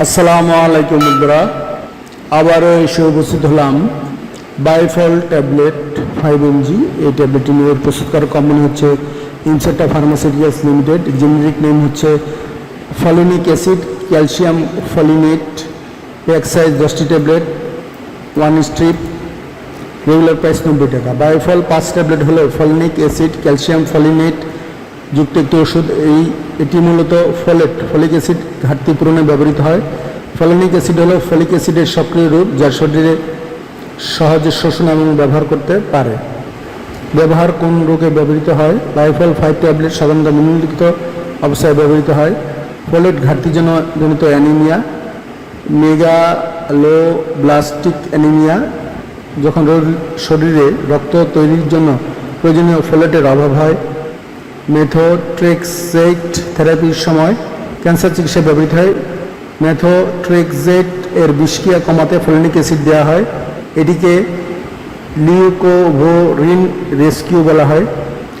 আসসালামু আলাইকুম বন্ধুরা আবারও এসে উপস্থিত হলাম। বাইফল ট্যাবলেট ফাইভ এমজি এই ট্যাবলেটটি নিয়ে প্রস্তুতকারক কোম্পানি হচ্ছে Incepta pharmaceuticals limited generic name হচ্ছে ফলিনিক অ্যাসিড ক্যালসিয়াম ফলিনেট এক সাইজ দশটি tablet one strip regular price নব্বই টাকা। বায়োফল পাঁচ ট্যাবলেট হলো ফলিনিক অ্যাসিড ক্যালসিয়াম ফলিনেট যুক্ত একটি ওষুধ, এই, এটি মূলত ফলেট, ফলিক অ্যাসিড ঘাটতি পূরণে ব্যবহৃত হয়। ফলিনিক অ্যাসিড হলো ফলিক অ্যাসিডের সক্রিয় রূপ যা শরীরে সহজে শোষণ এবং ব্যবহার করতে পারে। ব্যবহার কোন রোগে ব্যবহৃত হয়? বায়োফল ফাইভ ট্যাবলেট সাধারণত নিম্নলিখিত অবস্থায় ব্যবহৃত হয়। ফলেট ঘাটতি জন্য- জনিত অ্যানিমিয়া, মেগালোব্লাস্টিক অ্যানিমিয়া, যখন শরীরে রক্ত তৈরির জন্য প্রয়োজনীয় ফোলেটের অভাব হয়। মেথোট্রেক্সেট থেরাপির সময় ক্যান্সার চিকিৎসায় ব্যবহৃত হয়। মেথোট্রেক্সেট এর বিষক্রিয়া কমাতে ফোলিনিক অ্যাসিড দেওয়া হয়। এটিকে লিউকোভোরিন রেস্কিউ বলা হয়।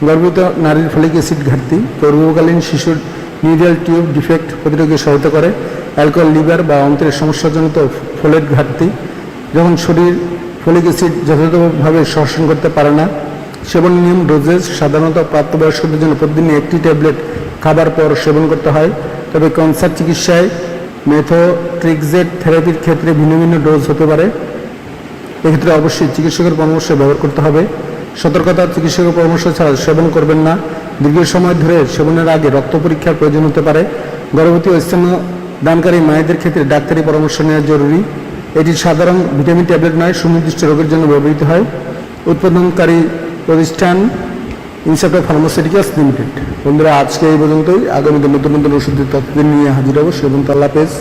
গর্ভবত নারীর ফলিক অ্যাসিড ঘাটতি গর্ভকালীন শিশুর নিউরাল টিউব ডিফেক্ট প্রতিরোধে সহায়তা করে। অ্যালকোহল, লিভার বা অন্ত্রের সমস্যাজনিত ফোলেট ঘাটতি। যখন শরীর ফলিক অ্যাসিড যথাযথভাবে শোষণ করতে পারে না সেবন নিয়ম ডোজেস সাধারণত প্রাপ্তবয়স্কদের জন্য প্রতিদিন একটি ট্যাবলেট খাবার পর সেবন করতে হয়। তবে ক্যান্সার চিকিৎসায় মেথোট্রিক্সেট থেরাপির ক্ষেত্রে ভিন্ন ভিন্ন ডোজ হতে পারে। এক্ষেত্রে অবশ্যই চিকিৎসকের পরামর্শ ব্যবহার করতে হবে। সতর্কতা চিকিৎসকের পরামর্শ ছাড়া সেবন করবেন না। দীর্ঘ সময় ধরে সেবনের আগে রক্ত পরীক্ষার প্রয়োজন হতে পারে। গর্ভবতী ও স্থানীয় দানকারী মায়েদের ক্ষেত্রে ডাক্তারি পরামর্শ নেওয়া জরুরি। এটি সাধারণ ভিটামিন ট্যাবলেট নয়, সুনির্দিষ্ট রোগের জন্য ব্যবহৃত হয়। উৎপাদনকারী প্রতিষ্ঠান ইনসেপ্টা ফার্মাসিউটিক্যালস লিমিটেড। বন্ধুরা, আজকে এই পর্যন্তই। আগামীতে নতুন নতুন ওষুধের তথ্য নিয়ে হাজির হব। সে পর্যন্ত আল্লাহ হাফেজ।